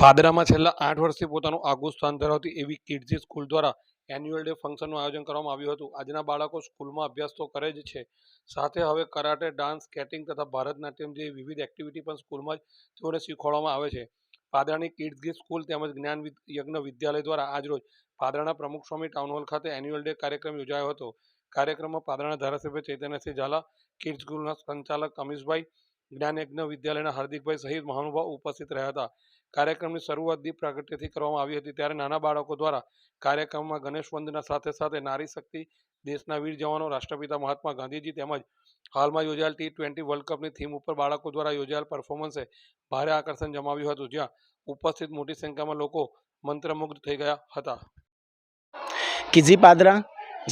પાદરામાં છેલ્લા આઠ વર્ષથી પોતાનું આગવું સ્થાન ધરાવતી એવી કિડઝી સ્કૂલ દ્વારા એન્યુઅલ ડે ફંક્શનનું આયોજન કરવામાં આવ્યું હતું. આજના બાળકો સ્કૂલમાં અભ્યાસ તો કરે જ છે. સાથે હવે કરાટે, ડાન્સ, સ્કેટિંગ તથા ભરતનાટ્યમ જેવી વિવિધ એક્ટિવિટી પણ સ્કૂલમાં જ તેઓને શીખવાડવામાં આવે છે. પાદરાની કિડઝી સ્કૂલ તેમજ જ્ઞાન યજ્ઞ વિદ્યાલય દ્વારા આજરોજ પાદરાના પ્રમુખ સ્વામી ટાઉન હોલ ખાતે એન્યુઅલ ડે કાર્યક્રમ યોજાયો હતો. કાર્યક્રમમાં પાદરાના ધારાસભ્ય ચૈતન્યસિંહ ઝાલા, કિડ્સ સ્કૂલના સંચાલક અમીશભાઈ જ્ઞાન યજ્ઞ વિદ્યાલયના હાર્દિકભાઈ સહિત મહાનુભાવ ઉપસ્થિત રહ્યા હતા. કાર્યક્રમની શરૂઆત દીપ પ્રાગટ્યથી કરવામાં આવી હતી ત્યારે નાના બાળકો દ્વારા કાર્યક્રમમાં ગણેશ વંદના સાથે સાથે નારી શક્તિ, દેશના વીર જવાનો, રાષ્ટ્રપિતા મહાત્મા ગાંધીજી તેમજ હાલમાં યોજાયેલ ટી ટ્વેન્ટી વર્લ્ડ કપની થીમ ઉપર બાળકો દ્વારા યોજાયેલ પરફોર્મન્સે ભારે આકર્ષણ જમાવ્યું હતું, જ્યાં ઉપસ્થિત મોટી સંખ્યામાં લોકો મંત્રમુગ્ધ થઈ ગયા હતા. કિઝી પાદરા,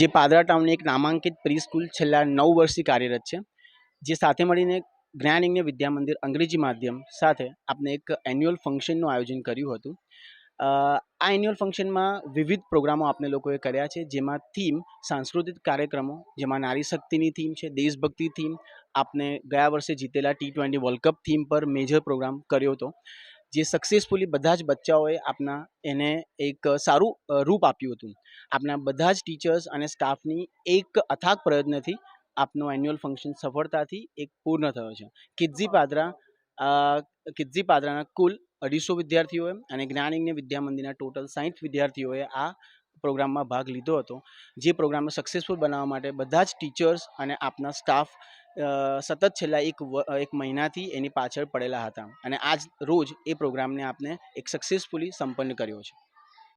જે પાદરા ટાઉનની એક નામાંકિત પ્રી સ્કૂલ છેલ્લા નવ વર્ષથી કાર્યરત છે, જે સાથે મળીને જ્ઞાન યજ્ઞ વિદ્યા મંદિર અંગ્રેજી માધ્યમ સાથે આપણે એક એન્યુઅલ ફંક્શનનું આયોજન કર્યું હતું. આ એન્યુઅલ ફંક્શનમાં વિવિધ પ્રોગ્રામો આપણે લોકોએ કર્યા છે, જેમાં થીમ સાંસ્કૃતિક કાર્યક્રમો, જેમાં નારી શક્તિની થીમ છે, દેશભક્તિ થીમ આપણે ગયા વર્ષે જીતેલા T twenty world cup theme પર મેજર પ્રોગ્રામ કર્યો હતો. જે સક્સેસફુલી બધા જ બચ્ચાઓએ આપના એને એક સારું રૂપ આપ્યું હતું. આપના બધા જ ટીચર્સ અને સ્ટાફની એક અથાગ પ્રયત્નથી આપનો એન્યુઅલ ફંક્શન સફળતાથી એક પૂર્ણ થયો છે. કિડઝી પાદરા કિડઝી પાદરાના કુલ અઢીસો વિદ્યાર્થીઓએ અને જ્ઞાન યજ્ઞ વિદ્યા મંદિરના ટોટલ સાઈઠ વિદ્યાર્થીઓએ આ પ્રોગ્રામમાં ભાગ લીધો હતો. જે પ્રોગ્રામને સક્સેસફુલ બનાવવા માટે બધા જ ટીચર્સ અને આપના સ્ટાફ સતત છેલ્લા એક એક મહિનાથી એની પાછળ પડેલા હતા. અને આજ રોજ એ પ્રોગ્રામને આપને એક સક્સેસફુલી સંપન્ન કર્યો છે.